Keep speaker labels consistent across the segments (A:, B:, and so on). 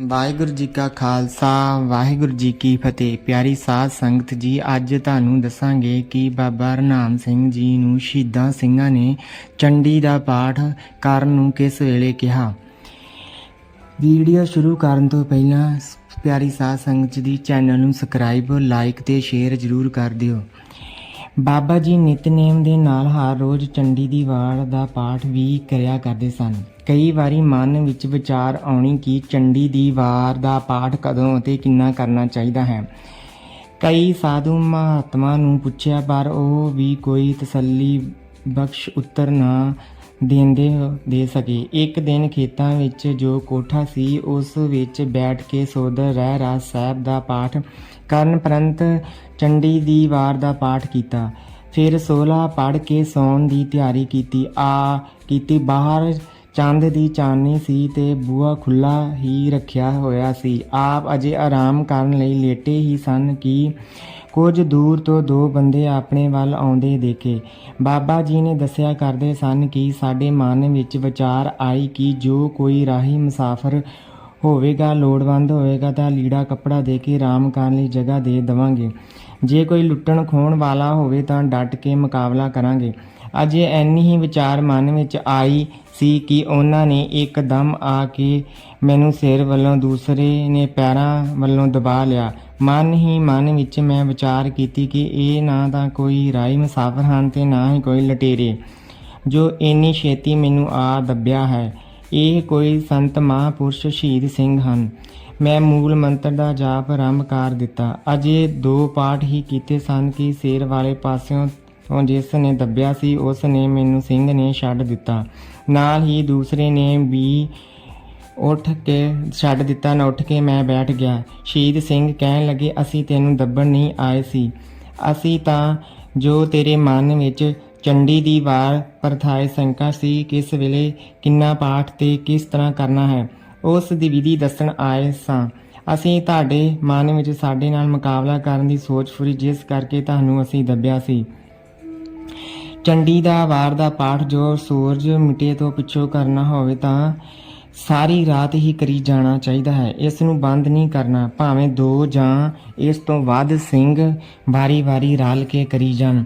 A: ਵਾਹਿਗੁਰੂ ਜੀ ਕਾ ਖਾਲਸਾ, ਵਾਹਿਗੁਰੂ ਜੀ ਕੀ ਫਤਿਹ। ਪਿਆਰੀ ਸਾਧ ਸੰਗਤ ਜੀ, ਅੱਜ ਤੁਹਾਨੂੰ ਦੱਸਾਂਗੇ ਕਿ ਬਾਬਾ ਰਨਾਮ ਸਿੰਘ ਜੀ ਨੂੰ ਸ਼ਹੀਦਾਂ ਸਿੰਘਾਂ ਨੇ ਚੰਡੀ ਦਾ ਪਾਠ ਕਰਨ ਨੂੰ ਕਿਸ ਵੇਲੇ ਕਿਹਾ। ਵੀਡੀਓ ਸ਼ੁਰੂ ਕਰਨ ਤੋਂ ਪਹਿਲਾਂ ਪਿਆਰੀ ਸਾਧ ਸੰਗਤ ਜੀ ਚੈਨਲ ਨੂੰ ਸਬਸਕ੍ਰਾਈਬ, ਲਾਈਕ ਤੇ ਸ਼ੇਅਰ ਜ਼ਰੂਰ ਕਰ ਦਿਓ। ਬਾਬਾ ਜੀ ਨਿਤਨੇਮ ਦੇ ਨਾਲ ਹਰ ਰੋਜ਼ ਚੰਡੀ ਦੀ ਵਾਰ ਦਾ ਪਾਠ ਵੀ ਕਰਿਆ ਕਰਦੇ ਸਨ। ਕਈ ਵਾਰੀ ਮਨ ਵਿੱਚ ਵਿਚਾਰ ਆਉਣੀ ਕਿ ਚੰਡੀ ਦੀ ਵਾਰ ਦਾ ਪਾਠ ਕਦੋਂ ਅਤੇ ਕਿੰਨਾ ਕਰਨਾ ਚਾਹੀਦਾ ਹੈ। ਕਈ ਸਾਧੂ ਮਹਾਤਮਾ ਨੂੰ ਪੁੱਛਿਆ, ਪਰ ਉਹ ਵੀ ਕੋਈ ਤਸੱਲੀ ਬਖਸ਼ ਉੱਤਰ ਨਾ ਦੇਂਦੇ ਦੇ ਸਕੇ। ਇੱਕ ਦਿਨ ਖੇਤਾਂ ਵਿੱਚ ਜੋ ਕੋਠਾ ਸੀ, ਉਸ ਵਿੱਚ ਬੈਠ ਕੇ ਸੋਦਰ ਰਹਿ ਰਾਜ ਸਾਹਿਬ ਦਾ ਪਾਠ ਕਰਨ ਪ੍ਰੰਤ ਚੰਡੀ ਦੀ ਵਾਰ ਦਾ ਪਾਠ ਕੀਤਾ। ਫਿਰ 16 ਪੜ ਕੇ ਸੌਣ ਦੀ ਤਿਆਰੀ ਕੀਤੀ। ਆ ਕੀਤੀ। ਬਾਹਰ ਚੰਦ ਦੀ ਚਾਨਣੀ ਸੀ ਤੇ ਬੂਹਾ ਖੁੱਲਾ ਹੀ ਰੱਖਿਆ ਹੋਇਆ ਸੀ। ਆਪ ਅਜੇ ਆਰਾਮ ਕਰਨ ਲਈ ਲੇਟੇ ਹੀ ਸਨ ਕਿ ਕੁਝ ਦੂਰ ਤੋਂ ਦੋ ਬੰਦੇ ਆਪਣੇ ਵੱਲ ਆਉਂਦੇ ਦੇਖੇ। ਬਾਬਾ ਜੀ ਨੇ ਦੱਸਿਆ ਕਰਦੇ ਸਨ ਕਿ ਸਾਡੇ ਮਨ ਵਿੱਚ ਵਿਚਾਰ ਆਈ ਕਿ ਜੋ ਕੋਈ ਰਾਹੀ ਮੁਸਾਫਰ ਹੋਵੇਗਾ, ਲੋੜਵੰਦ ਹੋਵੇਗਾ ਤਾਂ ਲੀੜਾ ਕੱਪੜਾ ਦੇ ਕੇ ਆਰਾਮ ਕਰਨ ਲਈ ਜਗ੍ਹਾ ਦੇ ਦੇਵਾਂਗੇ। ਜੇ ਕੋਈ ਲੁੱਟਣ ਖੋਣ ਵਾਲਾ ਹੋਵੇ ਤਾਂ ਡਟ ਕੇ ਮੁਕਾਬਲਾ ਕਰਾਂਗੇ। ਅਜੇ ਐਨੀ ਹੀ ਵਿਚਾਰ ਮਨ ਵਿੱਚ ਆਈ ਸੀ ਕਿ ਉਹਨਾਂ ਨੇ ਇੱਕਦਮ ਆ ਕੇ ਮੈਨੂੰ ਸਿਰ ਵੱਲੋਂ ਦੂਸਰੇ ਨੇ ਪੈਰਾਂ ਵੱਲੋਂ ਦਬਾ ਲਿਆ। ਮਨ ਹੀ ਮਨ ਵਿੱਚ ਮੈਂ ਵਿਚਾਰ ਕੀਤੀ ਕਿ ਇਹ ਨਾ ਤਾਂ ਕੋਈ ਰਾਈ ਮੁਸਾਫਰ ਹਨ ਤੇ ਨਾ ਹੀ ਕੋਈ ਲਟੇਰੇ। ਜੋ ਇੰਨੀ ਛੇਤੀ ਮੈਨੂੰ ਆ ਦੱਬਿਆ ਹੈ। ਇਹ ਕੋਈ ਸੰਤ ਮਹਾਂਪੁਰਸ਼ ਸ਼ਹੀਦ ਸਿੰਘ ਹਨ। ਮੈਂ ਮੂਲ ਮੰਤਰ ਦਾ ਜਾਪ ਆਰੰਭ ਕਰ ਦਿੱਤਾ। ਅਜੇ ਦੋ ਪਾਠ ਹੀ ਕੀਤੇ ਸਨ ਕਿ ਸਿਰ ਵਾਲੇ ਪਾਸਿਓਂ ਤੋਂ ਜਿਸ ਨੇ ਦੱਬਿਆ ਸੀ, ਉਸ ਨੇ ਮੈਨੂੰ ਸਿੰਘ ਨੇ ਛੱਡ ਦਿੱਤਾ। ਨਾਲ ਹੀ ਦੂਸਰੇ ਨੇ ਵੀ ਉੱਠ ਕੇ ਛੱਡ ਦਿੱਤਾ। ਨਾ ਉੱਠ ਕੇ ਮੈਂ ਬੈਠ ਗਿਆ। ਸ਼ਹੀਦ ਸਿੰਘ ਕਹਿਣ ਲੱਗੇ, ਅਸੀਂ ਤੈਨੂੰ ਦੱਬਣ ਨਹੀਂ ਆਏ ਸੀ। ਅਸੀਂ ਤਾਂ ਜੋ ਤੇਰੇ ਮਨ ਵਿੱਚ ਚੰਡੀ ਦੀ ਵਾਰ ਪਰਥਾਏ ਸੰਕਾ ਸੀ ਕਿਸ ਵੇਲੇ ਕਿੰਨਾ ਪਾਠ ਤੇ ਕਿਸ ਤਰ੍ਹਾਂ ਕਰਨਾ ਹੈ। ਉਸ ਦੀ ਵਿਧੀ ਦੱਸਣ ਆਏ ਸਾਂ। ਅਸੀਂ ਤੁਹਾਡੇ ਮਨ ਵਿੱਚ ਸਾਡੇ ਨਾਲ ਮੁਕਾਬਲਾ ਕਰਨ ਦੀ ਸੋਚ ਫੁਰੀ ਜਿਸ ਕਰਕੇ ਤੁਹਾਨੂੰ ਅਸੀਂ ਦੱਬਿਆ ਸੀ। ਚੰਡੀ ਦਾ ਵਾਰ ਦਾ ਪਾਠ ਜੋ ਸੂਰਜ ਮਿਟੇ ਤੋਂ ਪਿੱਛੋਂ ਕਰਨਾ ਹੋਵੇ ਤਾਂ ਸਾਰੀ ਰਾਤ ਹੀ ਕਰੀ ਜਾਣਾ ਚਾਹੀਦਾ ਹੈ। ਇਸ ਨੂੰ ਬੰਦ ਨਹੀਂ ਕਰਨਾ, ਭਾਵੇਂ ਦੋ ਜਾਂ ਇਸ ਤੋਂ ਵੱਧ ਸਿੰਘ ਵਾਰੀ-ਵਾਰੀ ਰਲ ਕੇ ਕਰੀ ਜਾਣ।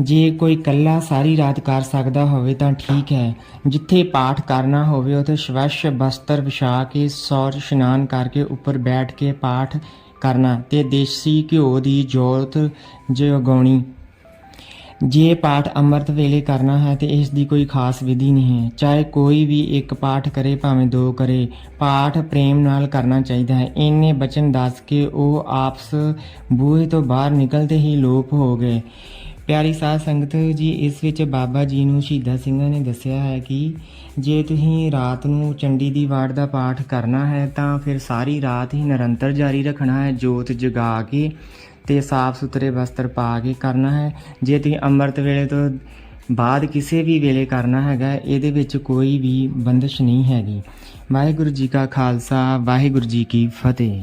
A: ਜੇ ਕੋਈ ਕੱਲਾ ਸਾਰੀ ਰਾਤ ਕਰ ਸਕਦਾ ਹੋਵੇ ਤਾਂ ਠੀਕ ਹੈ। ਜਿੱਥੇ ਪਾਠ ਕਰਨਾ ਹੋਵੇ, ਉੱਥੇ ਸਵੱਛ ਬਸਤਰ ਵਿਛਾ ਕੇ, ਸੌਰ ਇਸ਼ਨਾਨ ਕਰਕੇ ਉੱਪਰ ਬੈਠ ਕੇ ਪਾਠ ਕਰਨਾ ਤੇ ਦੇਸੀ ਘਿਓ ਦੀ ਜੋਤ ਜਗਾਉਣੀ। ਜੇ ਪਾਠ ਅੰਮ੍ਰਿਤ ਵੇਲੇ ਕਰਨਾ ਹੈ ਤੇ ਇਸ ਦੀ ਕੋਈ ਖਾਸ ਵਿਧੀ ਨਹੀਂ ਹੈ। ਚਾਹੇ ਕੋਈ ਵੀ ਇੱਕ ਪਾਠ ਕਰੇ, ਭਾਵੇਂ ਦੋ ਕਰੇ, ਪਾਠ ਪ੍ਰੇਮ ਨਾਲ ਕਰਨਾ ਚਾਹੀਦਾ ਹੈ। ਇੰਨੇ ਬਚਨ ਦੱਸ ਕੇ ਉਹ ਆਪਸ ਬੂਹੇ ਤੋਂ ਬਾਹਰ ਨਿਕਲਦੇ ਹੀ ਲੋਪ ਹੋ ਗਏ। ਪਿਆਰੀ ਸਾਧ ਸੰਗਤ, ਜੀ, ਇਸ ਵਿੱਚ ਬਾਬਾ ਜੀ ਨੂੰ ਸ਼ਹੀਦਾਂ ਸਿੰਘਾਂ ਨੇ ਦੱਸਿਆ ਹੈ ਕਿ ਜੇ ਤੁਸੀਂ ਰਾਤ ਨੂੰ ਚੰਡੀ ਦੀ ਵਾਰ ਦਾ ਪਾਠ ਕਰਨਾ ਹੈ, ਤਾਂ ਫਿਰ ਸਾਰੀ ਰਾਤ ਹੀ ਨਿਰੰਤਰ ਜਾਰੀ ਰੱਖਣਾ ਹੈ, ਜੋਤ ਜਗਾ ਕੇ ਤੇ ਸਾਫ਼ ਸੁਥਰੇ ਵਸਤਰ ਪਾ ਕੇ ਕਰਨਾ ਹੈ। ਜੇ ਤੁਸੀਂ ਅੰਮ੍ਰਿਤ ਵੇਲੇ ਤੋਂ ਬਾਅਦ ਕਿਸੇ ਵੀ ਵੇਲੇ ਕਰਨਾ ਹੈਗਾ, ਇਹਦੇ ਵਿੱਚ ਕੋਈ ਵੀ ਬੰਦਸ਼ ਨਹੀਂ ਹੈਗੀ। ਵਾਹਿਗੁਰੂ ਜੀ ਕਾ ਖਾਲਸਾ, ਵਾਹਿਗੁਰੂ ਜੀ ਕੀ ਫਤਿਹ।